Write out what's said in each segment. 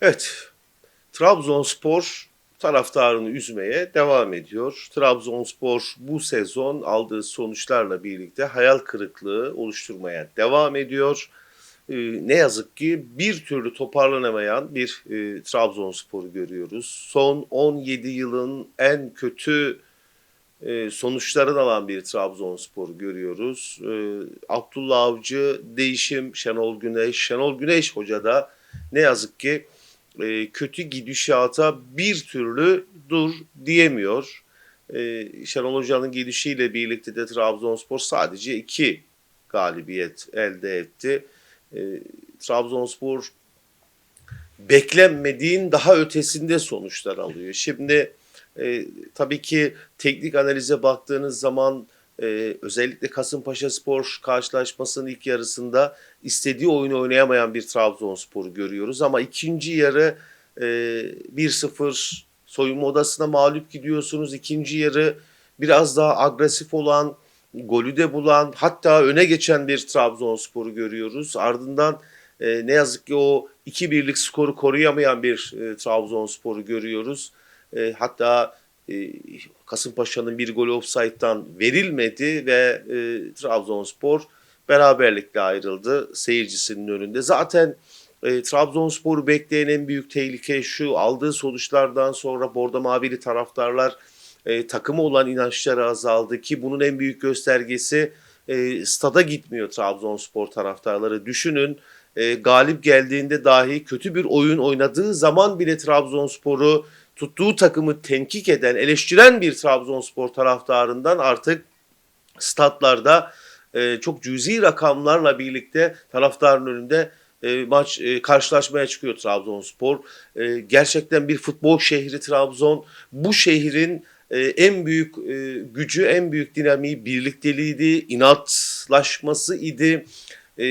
Evet, Trabzonspor taraftarını üzmeye devam ediyor. Trabzonspor bu sezon aldığı sonuçlarla birlikte hayal kırıklığı oluşturmaya devam ediyor. Ee, ne yazık ki bir türlü toparlanamayan bir e, Trabzonspor'u görüyoruz. Son 17 yılın en kötü e, sonuçlarını alan bir Trabzonspor'u görüyoruz. E, Abdullah Avcı, değişim Şenol Güneş. Şenol Güneş hoca da ne yazık ki e, kötü gidişata bir türlü dur diyemiyor. E, Şenol Hoca'nın gidişiyle birlikte de Trabzonspor sadece iki galibiyet elde etti. E, Trabzonspor beklenmediğin daha ötesinde sonuçlar alıyor. Şimdi e, tabii ki teknik analize baktığınız zaman e, özellikle Kasımpaşa Spor karşılaşmasının ilk yarısında istediği oyunu oynayamayan bir Trabzonspor'u görüyoruz. Ama ikinci yarı e, 1-0 soyunma odasına mağlup gidiyorsunuz. İkinci yarı biraz daha agresif olan, golü de bulan hatta öne geçen bir Trabzonspor'u görüyoruz. Ardından e, ne yazık ki o 2-1'lik skoru koruyamayan bir e, Trabzonspor'u görüyoruz. E, hatta e, Kasımpaşa'nın bir golü offside'dan verilmedi ve e, Trabzonspor beraberlikle ayrıldı seyircisinin önünde. Zaten e, Trabzonspor'u bekleyen en büyük tehlike şu aldığı sonuçlardan sonra Bordo Mavili taraftarlar e, takıma olan inançları azaldı ki bunun en büyük göstergesi e, stada gitmiyor Trabzonspor taraftarları. Düşünün e, galip geldiğinde dahi kötü bir oyun oynadığı zaman bile Trabzonspor'u tuttuğu takımı tenkik eden, eleştiren bir Trabzonspor taraftarından artık statlarda e, çok cüzi rakamlarla birlikte taraftarın önünde e, maç e, karşılaşmaya çıkıyor Trabzonspor. E, gerçekten bir futbol şehri Trabzon. Bu şehrin e, en büyük e, gücü, en büyük dinamiği birlikteliğiydi, inatlaşması idi, e,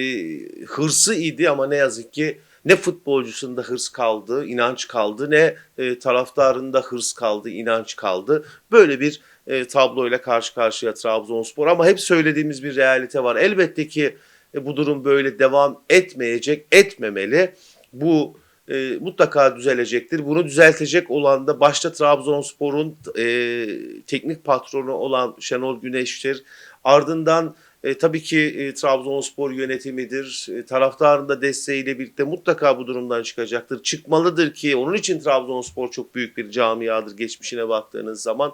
hırsı idi ama ne yazık ki ne futbolcusunda hırs kaldı, inanç kaldı, ne e, taraftarında hırs kaldı, inanç kaldı. Böyle bir e, tabloyla karşı karşıya Trabzonspor ama hep söylediğimiz bir realite var. Elbette ki e, bu durum böyle devam etmeyecek, etmemeli. Bu e, mutlaka düzelecektir. Bunu düzeltecek olan da başta Trabzonspor'un e, teknik patronu olan Şenol Güneş'tir. Ardından e, tabii ki e, Trabzonspor yönetimidir. E, taraftarın da desteğiyle birlikte mutlaka bu durumdan çıkacaktır. Çıkmalıdır ki onun için Trabzonspor çok büyük bir camiadır geçmişine baktığınız zaman.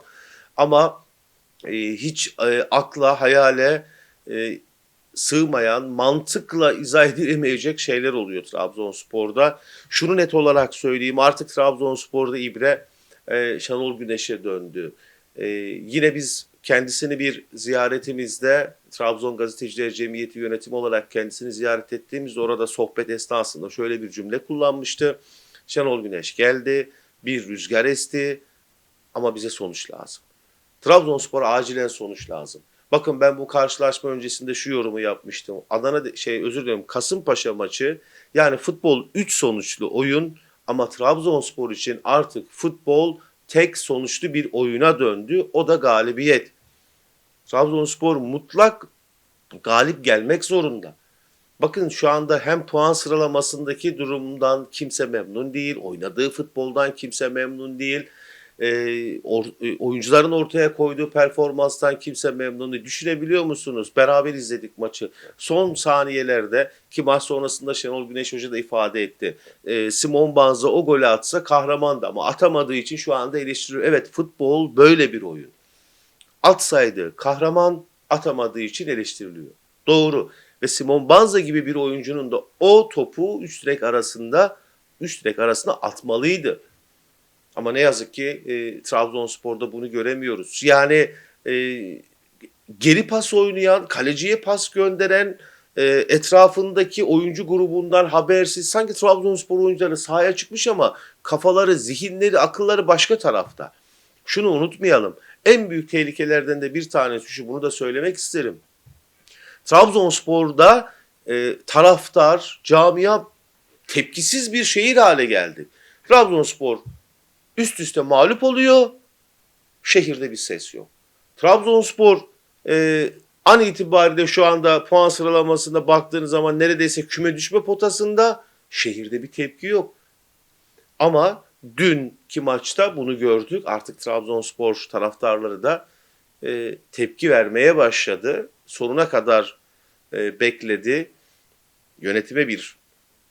Ama e, hiç e, akla, hayale e, sığmayan, mantıkla izah edilemeyecek şeyler oluyor Trabzonspor'da. Şunu net olarak söyleyeyim artık Trabzonspor'da ibre e, Şenol Güneş'e döndü. E, yine biz kendisini bir ziyaretimizde Trabzon Gazeteciler Cemiyeti yönetimi olarak kendisini ziyaret ettiğimizde orada sohbet esnasında şöyle bir cümle kullanmıştı. Şenol Güneş geldi, bir rüzgar esti ama bize sonuç lazım. Trabzonspor acilen sonuç lazım. Bakın ben bu karşılaşma öncesinde şu yorumu yapmıştım. Adana şey özür dilerim Kasımpaşa maçı yani futbol 3 sonuçlu oyun ama Trabzonspor için artık futbol tek sonuçlu bir oyuna döndü. O da galibiyet. Trabzonspor mutlak galip gelmek zorunda. Bakın şu anda hem puan sıralamasındaki durumdan kimse memnun değil, oynadığı futboldan kimse memnun değil. Ee, or- e, oyuncuların ortaya koyduğu performanstan kimse memnun değil. Düşünebiliyor musunuz? Beraber izledik maçı. Son saniyelerde ki maç sonrasında Şenol Güneş Hoca da ifade etti. Ee, Simon Banza o golü atsa kahramandı ama atamadığı için şu anda eleştiriyor. Evet futbol böyle bir oyun. Atsaydı kahraman atamadığı için eleştiriliyor. Doğru. Ve Simon Banza gibi bir oyuncunun da o topu üç direk arasında üç direk arasına atmalıydı. Ama ne yazık ki e, Trabzonspor'da bunu göremiyoruz. Yani e, geri pas oynayan, kaleciye pas gönderen, e, etrafındaki oyuncu grubundan habersiz sanki Trabzonspor oyuncuları sahaya çıkmış ama kafaları, zihinleri, akılları başka tarafta. Şunu unutmayalım. En büyük tehlikelerden de bir tanesi şu bunu da söylemek isterim. Trabzonspor'da e, taraftar, camia tepkisiz bir şehir hale geldi. Trabzonspor üst üste mağlup oluyor. Şehirde bir ses yok. Trabzonspor e, an itibariyle şu anda puan sıralamasında baktığınız zaman neredeyse küme düşme potasında şehirde bir tepki yok. Ama dünkü maçta bunu gördük. Artık Trabzonspor taraftarları da e, tepki vermeye başladı. Sonuna kadar e, bekledi. Yönetime bir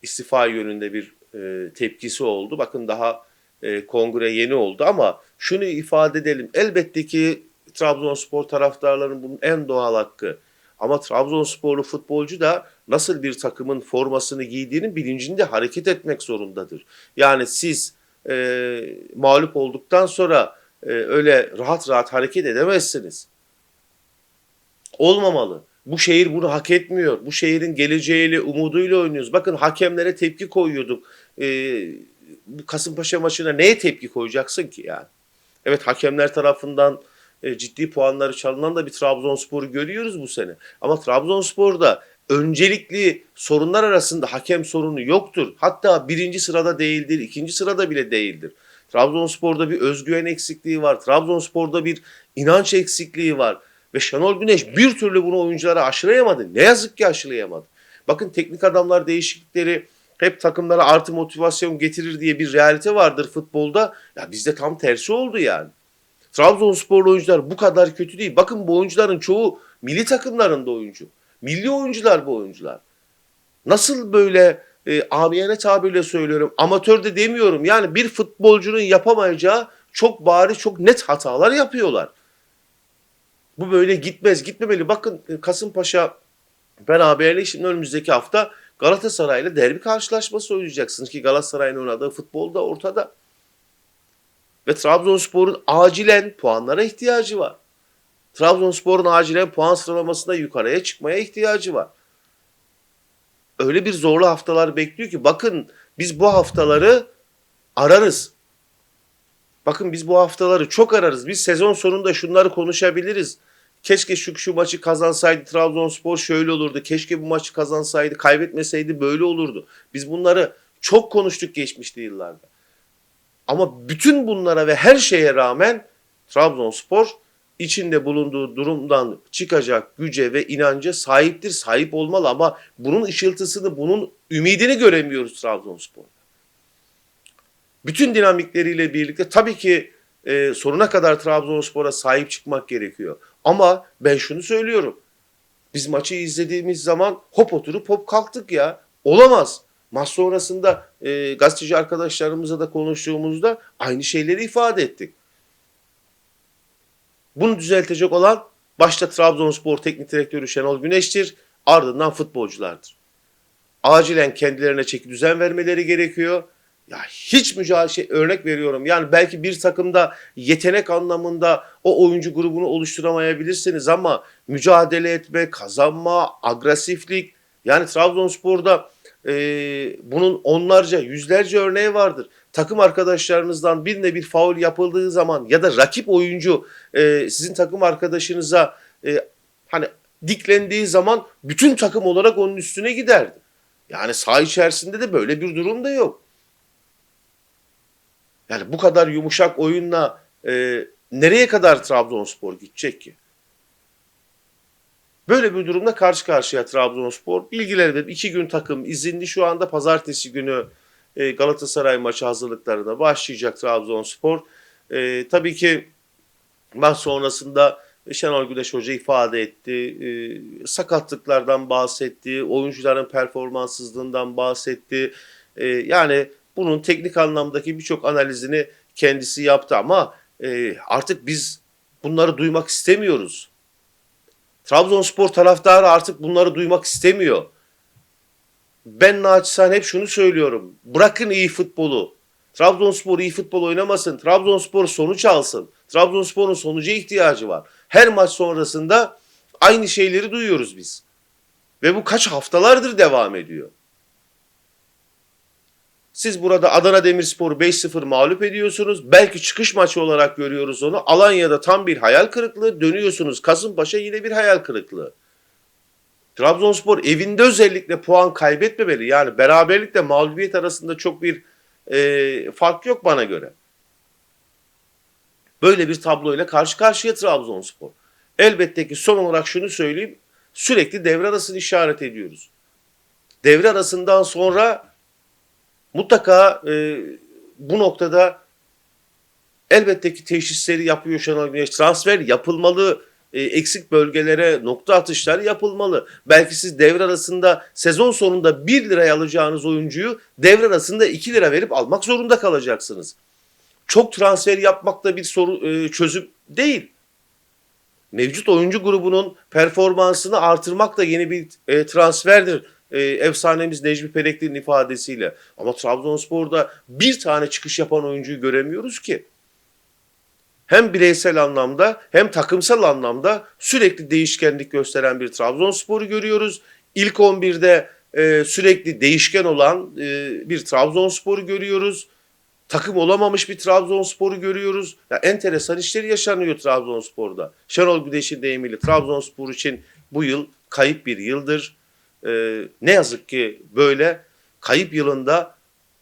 istifa yönünde bir e, tepkisi oldu. Bakın daha e, kongre yeni oldu ama şunu ifade edelim. Elbette ki Trabzonspor taraftarlarının bunun en doğal hakkı. Ama Trabzonsporlu futbolcu da nasıl bir takımın formasını giydiğinin bilincinde hareket etmek zorundadır. Yani siz e, mağlup olduktan sonra e, öyle rahat rahat hareket edemezsiniz. Olmamalı. Bu şehir bunu hak etmiyor. Bu şehrin geleceğiyle, umuduyla oynuyoruz. Bakın hakemlere tepki koyuyorduk. E, bu Kasımpaşa maçına neye tepki koyacaksın ki yani? Evet hakemler tarafından e, ciddi puanları çalınan da bir Trabzonspor'u görüyoruz bu sene. Ama Trabzonspor'da öncelikli sorunlar arasında hakem sorunu yoktur. Hatta birinci sırada değildir, ikinci sırada bile değildir. Trabzonspor'da bir özgüven eksikliği var. Trabzonspor'da bir inanç eksikliği var. Ve Şenol Güneş bir türlü bunu oyunculara aşılayamadı. Ne yazık ki aşılayamadı. Bakın teknik adamlar değişiklikleri hep takımlara artı motivasyon getirir diye bir realite vardır futbolda. Ya bizde tam tersi oldu yani. Trabzonsporlu oyuncular bu kadar kötü değil. Bakın bu oyuncuların çoğu milli takımlarında oyuncu. Milli oyuncular bu oyuncular. Nasıl böyle e, amiyane tabirle söylüyorum. Amatör de demiyorum. Yani bir futbolcunun yapamayacağı çok bariz, çok net hatalar yapıyorlar. Bu böyle gitmez, gitmemeli. Bakın e, Kasımpaşa beraberliği şimdi önümüzdeki hafta Galatasaray'la derbi karşılaşması oynayacaksınız ki Galatasaray'ın oynadığı futbol da ortada. Ve Trabzonspor'un acilen puanlara ihtiyacı var. Trabzonspor'un acilen puan sıralamasında yukarıya çıkmaya ihtiyacı var. Öyle bir zorlu haftalar bekliyor ki bakın biz bu haftaları ararız. Bakın biz bu haftaları çok ararız. Biz sezon sonunda şunları konuşabiliriz. Keşke şu, şu maçı kazansaydı Trabzonspor şöyle olurdu. Keşke bu maçı kazansaydı, kaybetmeseydi böyle olurdu. Biz bunları çok konuştuk geçmişte yıllarda. Ama bütün bunlara ve her şeye rağmen Trabzonspor içinde bulunduğu durumdan çıkacak güce ve inanca sahiptir, sahip olmalı ama bunun ışıltısını, bunun ümidini göremiyoruz Trabzonspor'da. Bütün dinamikleriyle birlikte tabii ki e, sonuna kadar Trabzonspor'a sahip çıkmak gerekiyor. Ama ben şunu söylüyorum. Biz maçı izlediğimiz zaman hop oturup hop kalktık ya. Olamaz. Maç sonrasında e, gazeteci arkadaşlarımızla da konuştuğumuzda aynı şeyleri ifade ettik. Bunu düzeltecek olan başta Trabzonspor Teknik Direktörü Şenol Güneş'tir. Ardından futbolculardır. Acilen kendilerine çeki düzen vermeleri gerekiyor. Ya hiç mücadele şey, örnek veriyorum. Yani belki bir takımda yetenek anlamında o oyuncu grubunu oluşturamayabilirsiniz ama mücadele etme, kazanma, agresiflik yani Trabzonspor'da e, bunun onlarca, yüzlerce örneği vardır. Takım arkadaşlarınızdan birine bir faul yapıldığı zaman ya da rakip oyuncu e, sizin takım arkadaşınıza e, hani diklendiği zaman bütün takım olarak onun üstüne giderdi. Yani saha içerisinde de böyle bir durum da yok. Yani bu kadar yumuşak oyunla e, nereye kadar Trabzonspor gidecek ki? Böyle bir durumda karşı karşıya Trabzonspor. Bilgiler verim. iki gün takım izinli. Şu anda pazartesi günü e, Galatasaray maçı hazırlıklarına başlayacak Trabzonspor. E, tabii ki maç sonrasında Şenol Güneş Hoca ifade etti. E, sakatlıklardan bahsetti. Oyuncuların performanssızlığından bahsetti. E, yani bunun teknik anlamdaki birçok analizini kendisi yaptı ama e, artık biz bunları duymak istemiyoruz. Trabzonspor taraftarı artık bunları duymak istemiyor. Ben naçizane hep şunu söylüyorum. Bırakın iyi futbolu. Trabzonspor iyi futbol oynamasın. Trabzonspor sonuç alsın. Trabzonspor'un sonuca ihtiyacı var. Her maç sonrasında aynı şeyleri duyuyoruz biz. Ve bu kaç haftalardır devam ediyor. Siz burada Adana Demirspor'u 5-0 mağlup ediyorsunuz. Belki çıkış maçı olarak görüyoruz onu. Alanya'da tam bir hayal kırıklığı. Dönüyorsunuz Kasımpaşa yine bir hayal kırıklığı. Trabzonspor evinde özellikle puan kaybetmemeli. Yani beraberlikle mağlubiyet arasında çok bir e, fark yok bana göre. Böyle bir tabloyla karşı karşıya Trabzonspor. Elbette ki son olarak şunu söyleyeyim. Sürekli devre arasını işaret ediyoruz. Devre arasından sonra mutlaka e, bu noktada elbette ki teşhisleri yapıyor Şenol Güneş. Transfer yapılmalı. E, eksik bölgelere nokta atışlar yapılmalı. Belki siz devre arasında sezon sonunda 1 liraya alacağınız oyuncuyu devre arasında 2 lira verip almak zorunda kalacaksınız. Çok transfer yapmak da bir soru e, çözüm değil. Mevcut oyuncu grubunun performansını artırmak da yeni bir e, transferdir. E, efsanemiz Necmi Pelekli'nin ifadesiyle. Ama Trabzonspor'da bir tane çıkış yapan oyuncuyu göremiyoruz ki hem bireysel anlamda hem takımsal anlamda sürekli değişkenlik gösteren bir Trabzonspor'u görüyoruz. İlk 11'de e, sürekli değişken olan e, bir Trabzonspor'u görüyoruz. Takım olamamış bir Trabzonspor'u görüyoruz. Ya enteresan işler yaşanıyor Trabzonspor'da. Şenol Güneş'in deyimiyle Trabzonspor için bu yıl kayıp bir yıldır. E, ne yazık ki böyle kayıp yılında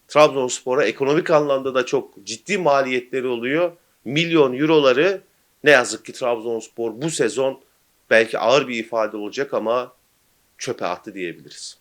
Trabzonspor'a ekonomik anlamda da çok ciddi maliyetleri oluyor milyon euroları ne yazık ki Trabzonspor bu sezon belki ağır bir ifade olacak ama çöpe attı diyebiliriz.